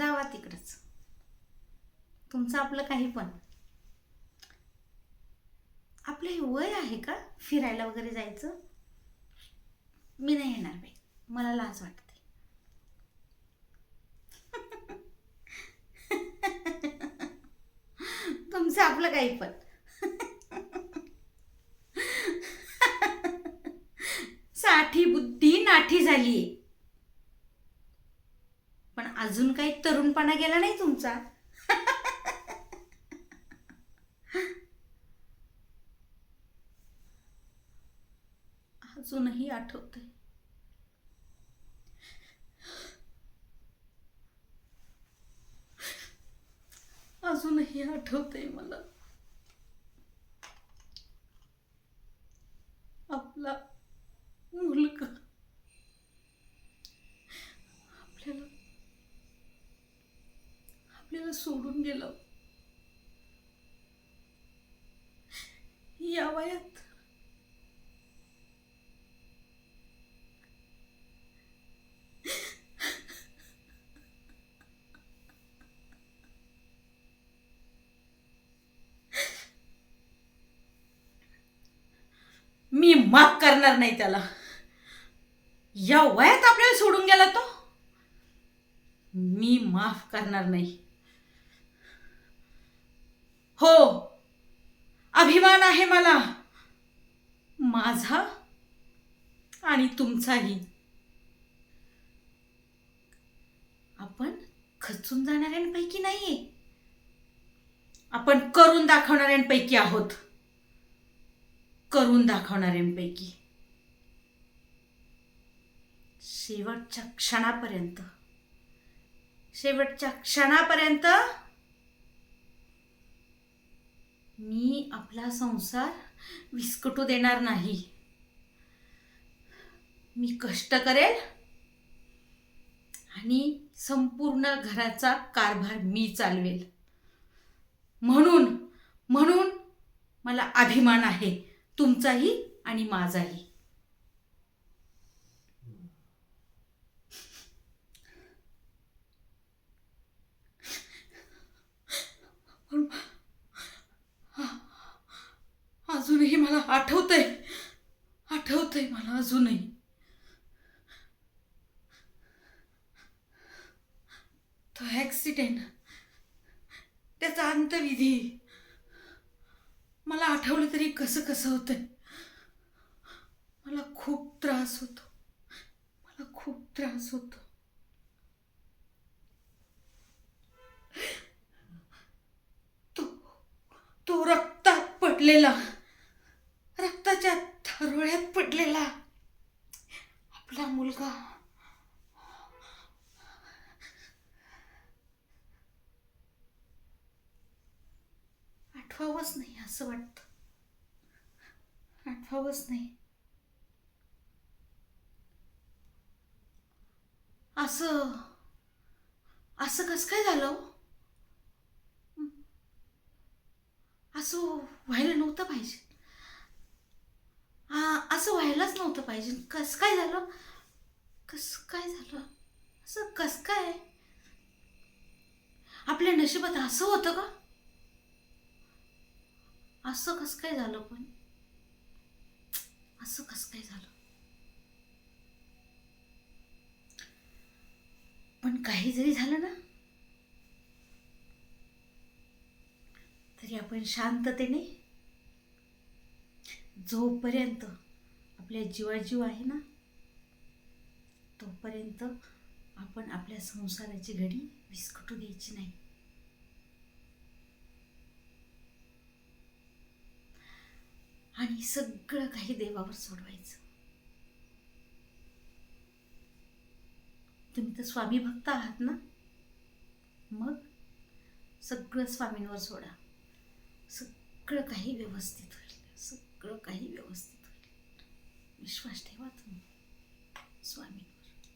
जावा तिकडंच. तुमचं आपलं काही पण. आपलं हे वय आहे का फिरायला वगैरे जायचं? मी नाही येणार बाई. मला लाज वाटते. तुमचं आपलं काही पण. साठी बुद्धी नाठी झाली अजून काही तरुणपणा गेला नाही तुमचा? अजूनही आठवतंय. अजूनही आठवतंय मला आपला मुलगा आपल्याला आपल्याला सोडून गेलं. या वयात मी माफ करणार नाही त्याला. या वयात आपल्याला सोडून गेला तो. मी माफ करणार नाही. हो. अभिमान आहे मला. माझा आणि तुमचाही. आपण खचून जाणाऱ्यांपैकी नाहीये. आपण करून दाखवणाऱ्यांपैकी आहोत. करून दाखवणाऱ्यांपैकी. शेवटच्या क्षणापर्यंत. शेवटच्या क्षणापर्यंत मी आपला संसार विस्कटू देणार नाही. मी कष्ट करेल आणि संपूर्ण घराचा कारभार मी चालवेल. म्हणून म्हणून मला अभिमान आहे तुमचाही आणि माझाही पण अजूनही मला आठवतंय. आठवतंय मला अजूनही. तो ॲक्सिडेंट त्याचा अंतविधी. मला आठवलं तरी कसं कसं होतंय. मला खूप त्रास होतो. मला खूप त्रास होतो. तो तो रक्तात पडलेला. रक्ताच्या थरोळ्यात पडलेला. आपला मुलगा. आठवावंच नाही असं वाटतं. आठवावंच नाही. असं असं कसं काय झालं हो? असं व्हायला नव्हतं पाहिजे. हां असं व्हायलाच नव्हतं पाहिजे. कसं काय झालं? कसं काय झालं? असं कसं काय? आपल्या नशिबात असं होतं का? असं कसं काय झालं पण? असं कसं काय झालं? पण काही जरी झालं ना तरी आपण शांततेने जोपर्यंत आपल्या जीवाजीव आहे ना तोपर्यंत आपण आपल्या संसाराची घडी विस्कटू द्यायची नाही. आणि सगळं काही देवावर सोडवायचं. तुम्ही तर स्वामी भक्त आहात ना? मग सगळं स्वामींवर सोडा. सगळं काही व्यवस्थित होईल. सगळं काही व्यवस्थित होईल. विश्वास ठेवा तुम्ही. स्वामी.